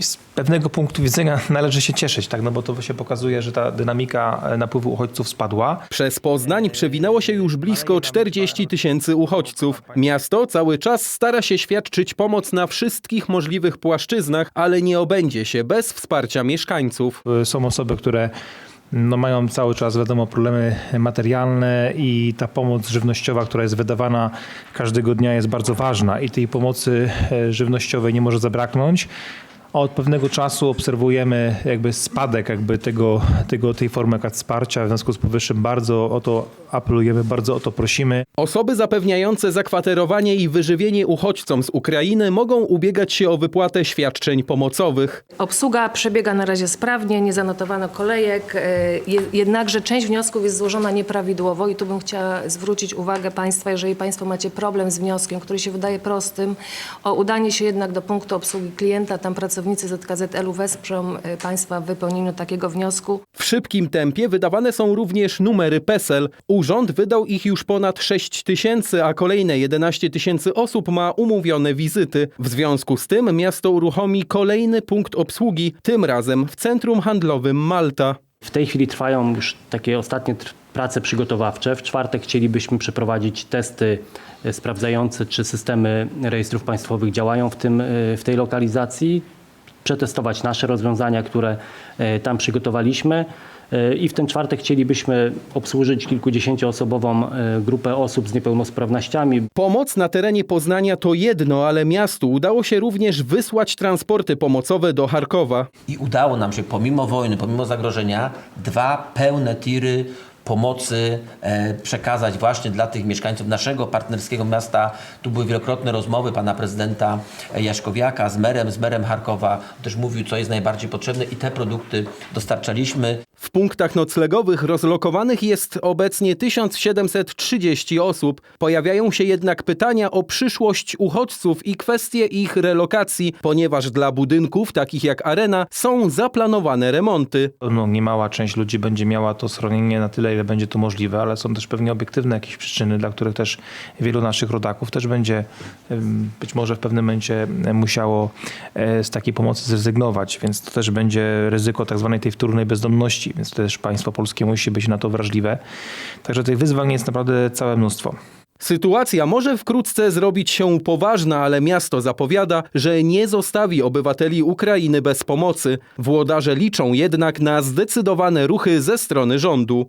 z pewnego punktu widzenia należy się cieszyć, tak? no bo to się pokazuje, że ta dynamika e, napływu uchodźców spadła. Przez Poznań przewinęło się już blisko 40 tysięcy uchodźców. Miasto cały czas stara się świadczyć pomoc na wszystkich możliwych płaszczyznach, ale nie obędzie się bez wsparcia mieszkańców. Y, Są osoby, które no, mają cały czas, wiadomo, problemy materialne i ta pomoc żywnościowa, która jest wydawana każdego dnia jest bardzo ważna i tej pomocy e, żywnościowej nie może zabraknąć. Od pewnego czasu obserwujemy jakby spadek jakby tego, tego, tej formy wsparcia. W związku z powyższym bardzo o to apelujemy, bardzo o to prosimy. Osoby zapewniające zakwaterowanie i wyżywienie uchodźcom z Ukrainy mogą ubiegać się o wypłatę świadczeń pomocowych. Obsługa przebiega na razie sprawnie, nie zanotowano kolejek, e, je- jednakże część wniosków jest złożona nieprawidłowo i tu bym chciała zwrócić uwagę Państwa, jeżeli Państwo macie problem z wnioskiem, który się wydaje prostym, o udanie się jednak do punktu obsługi klienta, tam pracownicy ZKZL-u wesprą e, Państwa w wypełnieniu takiego wniosku. W szybkim tempie wydawane są również numery PESEL. Urząd wydał ich już ponad 6 tysięcy, a kolejne 11 tysięcy osób ma umówione wizyty. W związku z tym miasto uruchomi kolejny punkt obsługi, tym razem w centrum handlowym Malta. W tej chwili trwają już takie ostatnie tr- prace przygotowawcze. W czwartek chcielibyśmy przeprowadzić testy e, sprawdzające, czy systemy rejestrów państwowych działają w, tym, e, w tej lokalizacji, przetestować nasze rozwiązania, które e, tam przygotowaliśmy. E, I w ten czwartek chcielibyśmy obsłużyć kilkudziesięcioosobową e, grupę osób z niepełnosprawnościami. Pomoc na terenie Poznania to jedno, ale miastu udało się również wysłać transporty pomocowe do Charkowa. I udało nam się pomimo wojny, pomimo zagrożenia, dwa pełne tiry pomocy e, przekazać właśnie dla tych mieszkańców naszego partnerskiego miasta. Tu były wielokrotne rozmowy pana prezydenta Jaśkowiaka z merem, z merem Charkowa. Też mówił, co jest najbardziej potrzebne i te produkty dostarczaliśmy. Punktach noclegowych rozlokowanych jest obecnie 1730 osób. Pojawiają się jednak pytania o przyszłość uchodźców i kwestie ich relokacji, ponieważ dla budynków takich jak arena są zaplanowane remonty. No, niemała część ludzi będzie miała to schronienie na tyle, ile będzie to możliwe, ale są też pewnie obiektywne jakieś przyczyny, dla których też wielu naszych rodaków też będzie być może w pewnym momencie musiało e, z takiej pomocy zrezygnować, więc to też będzie ryzyko tak zwanej tej wtórnej bezdomności, więc też państwo polskie musi być na to wrażliwe. Także tych wyzwań jest naprawdę całe mnóstwo. Sytuacja może wkrótce zrobić się poważna, ale miasto zapowiada, że nie zostawi obywateli Ukrainy bez pomocy. Włodarze liczą jednak na zdecydowane ruchy ze strony rządu.